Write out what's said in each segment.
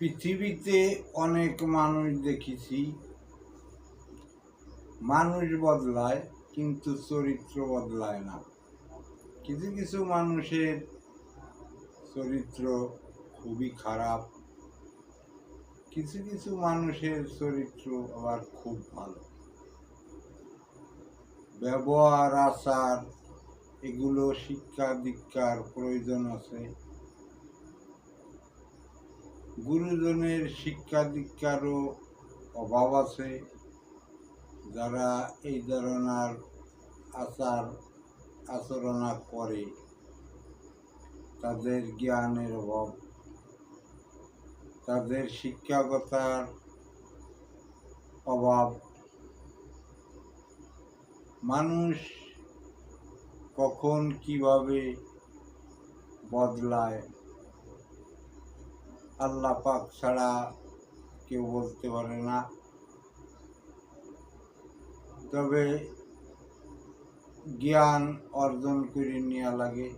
পৃথিবীতে অনেক মানুষ দেখেছি। মানুষ বদলায়, কিন্তু চরিত্র বদলায় না। কিছু কিছু মানুষের চরিত্র খুবই খারাপ। কিছু কিছু মানুষের চরিত্র আবার খুব ভালো। ব্যবহার, আচার, এগুলো শিক্ষা দীক্ষার প্রয়োজন আছে। গুরুজনের শিক্ষা দীক্ষারও অভাব আছে। যারা এই ধরনের আচার আচরণা করে, তাদের জ্ঞানের অভাব, তাদের শিক্ষাগতার অভাব। মানুষ কখন কীভাবে বদলায় আল্লাহ পাক ছাড়া কেউ বলতে পারে না। তবে জ্ঞান অর্জন করে নেওয়া লাগে।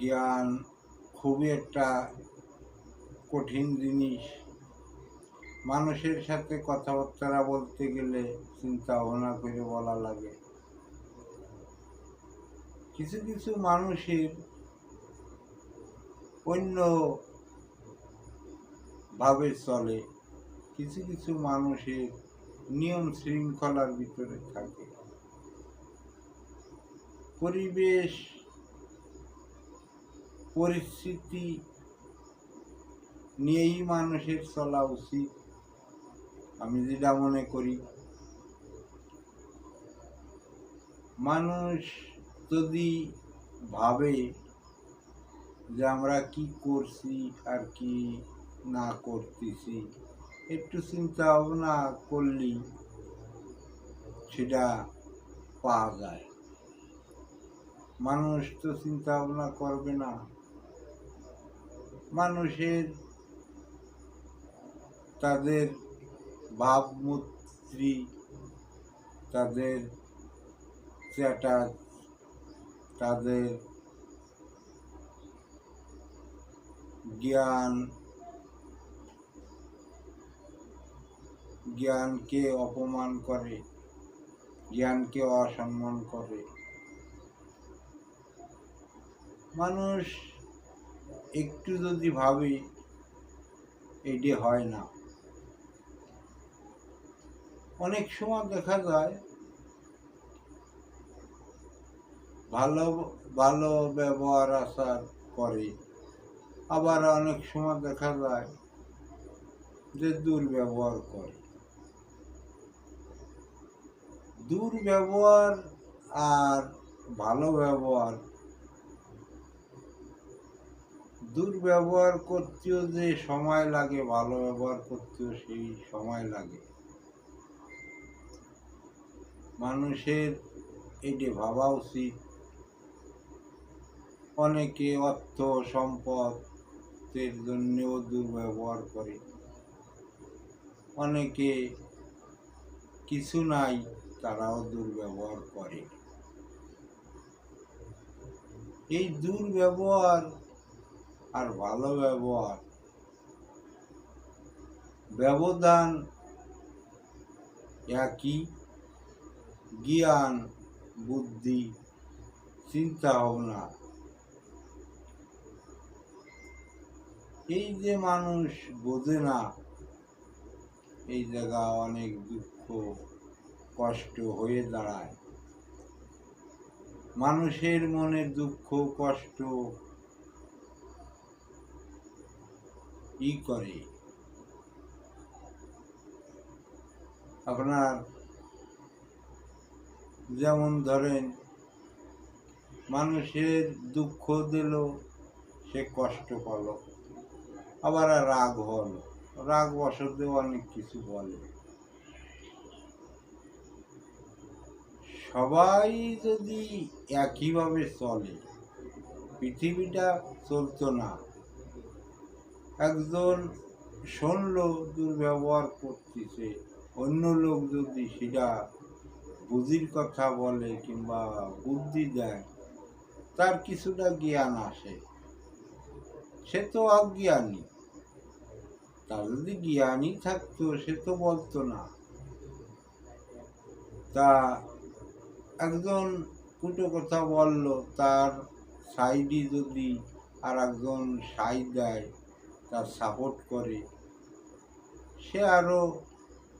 জ্ঞান খুবই একটা কঠিন জিনিস। মানুষের সাথে কথাবার্তা বলতে গেলে চিন্তা ভাবনা করে বলা লাগে। কিছু কিছু মানুষের অন্য ভাবে চলে। কিছু কিছু মানুষের নিয়ম শৃঙ্খলার ভিতরে থাকে। পরিবেশ, পরিস্থিতি নিয়েই মানুষের চলা উচিত। আমি যেটা মনে করি, মানুষ যদি ভাবে যে আমরা কি করছি আর কি না করতেছি, একটু চিন্তা ভাবনা করলেই সেটা পাওয়া যায়। মানুষ তো চিন্তা ভাবনা করবে না। মানুষের তাদের ভাবমূর্তি, তাদের স্ট্যাটাস তাদের জ্ঞান, জ্ঞানকে অপমান করে, জ্ঞানকে অসম্মান করে। মানুষ একটু যদি ভাবে, এটি হয় না। অনেক সময় দেখা যায়, ভালো ভালো ব্যবহার আচার করে। আবার অনেক সময় দেখা যায় যে দুর্ব্যবহার করে। দুর্ব্যবহার আর ভালো ব্যবহার, দুর্ব্যবহার করতেও যে সময় লাগে, ভালো ব্যবহার করতেও সেই সময় লাগে। মানুষের এটি ভাবা উচিত। অনেকে অর্থ সম্পদের জন্যও দুর্ব্যবহার করে। অনেকে কিছু নাই, তারাও দুর্ব্যবহার করে। এই দুর্ব্যবহার আর ভালো ব্যবহার, ব্যবধান একই। জ্ঞান, বুদ্ধি চিন্তা ভাবনা এই যে মানুষ বোঝে না, এই জায়গা অনেক দুঃখ, কষ্ট হয়ে দাঁড়ায়। মানুষের মনে দুঃখ, কষ্ট ই করে। আপনার যেমন ধরেন, মানুষের দুঃখ দিল সে কষ্ট পেল। আবার রাগ হলো। রাগ বসতে অনেক কিছু বলে। সবাই যদি একইভাবে চলে, পৃথিবীটা চলতো না। একজন শুনলো দুর্ব্যবহার করতেছে, অন্য লোক যদি সেটা বুদ্ধির কথা বলে কিংবা বুদ্ধি দেয়, তার কিছুটা জ্ঞান আসে। সে তো অজ্ঞানী। তার যদি জ্ঞানী থাকতো, সে তো বলতো না। তা একজন কুটো কথা বলল, তার সাইডে যদি আর একজন সাইড দেয়, তার সাপোর্ট করে। সে আরও,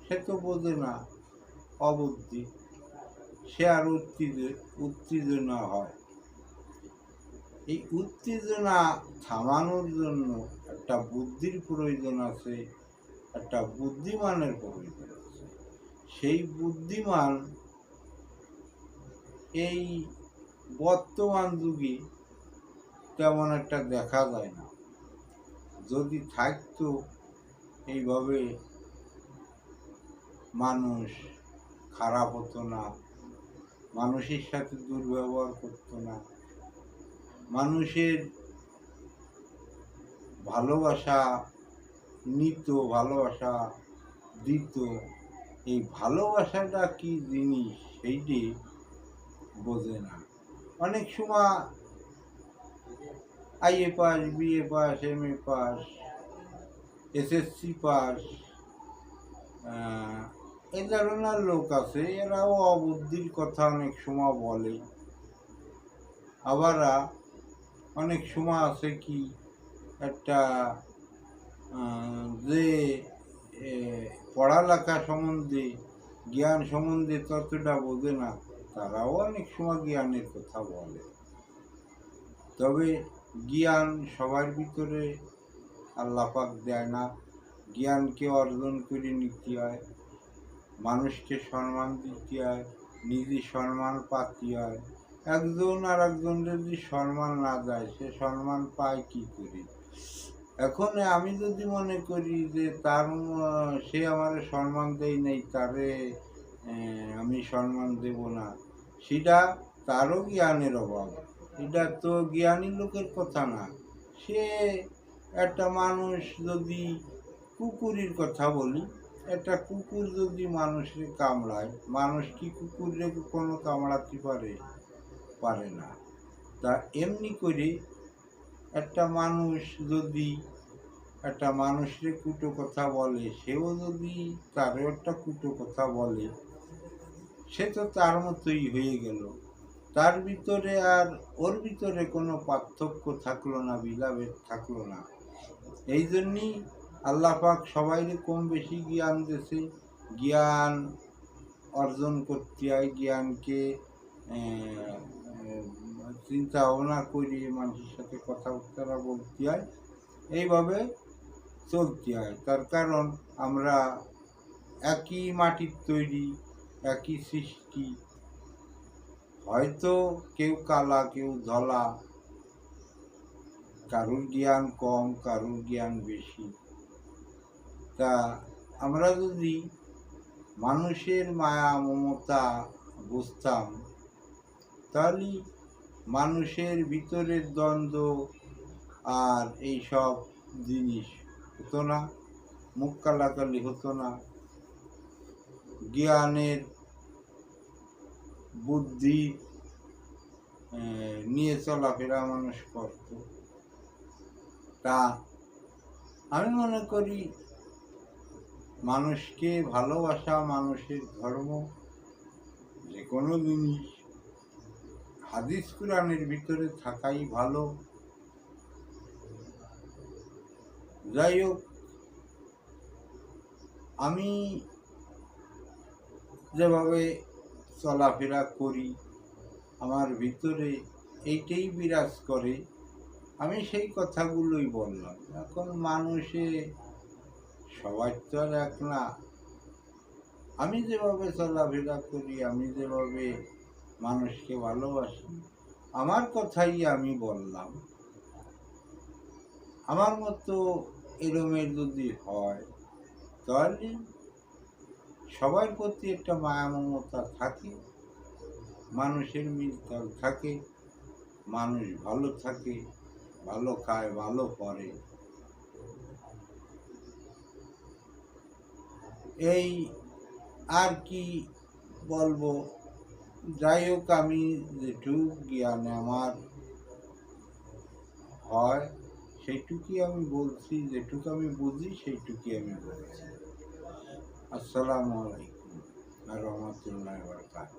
সে তো বোঝে না, অবুদ্ধি। সে আরও উত্তেজ, উত্তেজনা হয়। এই উত্তেজনা থামানোর জন্য একটা বুদ্ধির প্রয়োজন আছে, একটা বুদ্ধিমানের প্রয়োজন আছে। সেই বুদ্ধিমান এই বর্তমান যুগে তেমন একটা দেখা যায় না। যদি থাকতো এইভাবে মানুষ খারাপ হতো না, মানুষের সাথে দুর্ব্যবহার করতো না মানুষের ভালোবাসা নিত ভালোবাসা দিত এই ভালোবাসাটা কি জিনিস সেইটি বোঝে না। অনেক সময় IA pass BA pass M A pass SSC pass এ ধরনের লোক আছে, এরাও অবুদ্ধির কথা অনেক সময় বলে। আবার অনেক সময় আছে কি একটা যে পড়ালেখা সম্বন্ধে, জ্ঞান সম্বন্ধে ততটা বোঝে না, তারাও অনেক সময় জ্ঞানের কথা বলে। তবে জ্ঞান সবার ভিতরে আল্লাপাক দেয় না। জ্ঞানকে অর্জন করে নিতে হয়, মানুষকে সম্মান দিতে হয়, নিজে সম্মান পাতি হয়। একজন আর একজন যদি সম্মান না দেয়, সে সম্মান পায় কি করে? এখন আমি যদি মনে করি যে তার, সে আমার সম্মান দেয় নেই, তারে আমি সম্মান দেব না, সেটা তারও জ্ঞানের অভাব। এটা তো জ্ঞানী লোকের কথা না। সে একটা মানুষ যদি কুকুরের কথা বলি, একটা কুকুর যদি মানুষকে কামড়ায়, মানুষ কি কুকুরে কোনো কামড়াতে পারে? পারে না। তা এমনি করে একটা মানুষ যদি একটা মানুষের কুটো কথা বলে, সেও যদি তারও একটা কুটো কথা বলে, সে তো তার মতোই হয়ে গেল। তার ভিতরে আর ওর ভিতরে কোনো পার্থক্য থাকল না, বিলাভেদ থাকল না। এই জন্যই আল্লাহ পাক সবাইকে কম বেশি জ্ঞান দিয়েছে। জ্ঞান অর্জন করতে হয়, জ্ঞানকে চিন্তা ভাবনা করে মানুষের সাথে কথাবার্তা বলতে হয়। এইভাবে চলতে হয়। তার কারণ আমরা একই মাটির তৈরি, একই সৃষ্টি। হয়তো কেউ কালা, কেউ ধলা। কারুর জ্ঞান কম, কারুর জ্ঞান বেশি। তা আমরা যদি মানুষের মায়া, মমতা বুঝতাম, তাহলে মানুষের ভিতরের দ্বন্দ্ব আর এই সব জিনিস হতো না, মুখ কালাকালি হতো না। জ্ঞানের বুদ্ধি নিয়ে চলাফেরা মানুষ করত। তা আমি মনে করি মানুষকে ভালোবাসা মানুষের ধর্ম, যে কোনো জিনিস হাদিস কোরআনের ভিতরে থাকাই ভালো। যাই হোক আমি যেভাবে চলাফেরা করি, আমার ভিতরে এইটাই বিরাজ করে, আমি সেই কথাগুলোই বললাম। এখন মানুষে সবাই তো আর এক না। আমি যেভাবে চলাফেরা করি, আমি যেভাবে মানুষকে ভালোবাসি। আমার কথাই আমি বললাম। আমার মতো এরমের যদি হয়, তাহলে সবার প্রতি একটা মায়া মমতা থাকে, মানুষের মিলতাল থাকে, মানুষ ভালো থাকে, ভালো খায়, ভালো করে। এই আর কি বলব? যাই হোক, আমি যেটুক জ্ঞান আমার হয়, সেইটুকুই আমি বলছি, যেটুকু আমি বুঝি, সেইটুকুই আমি বলছি। আসসালামু আলাইকুম রহমতুল্লাহ বরকাত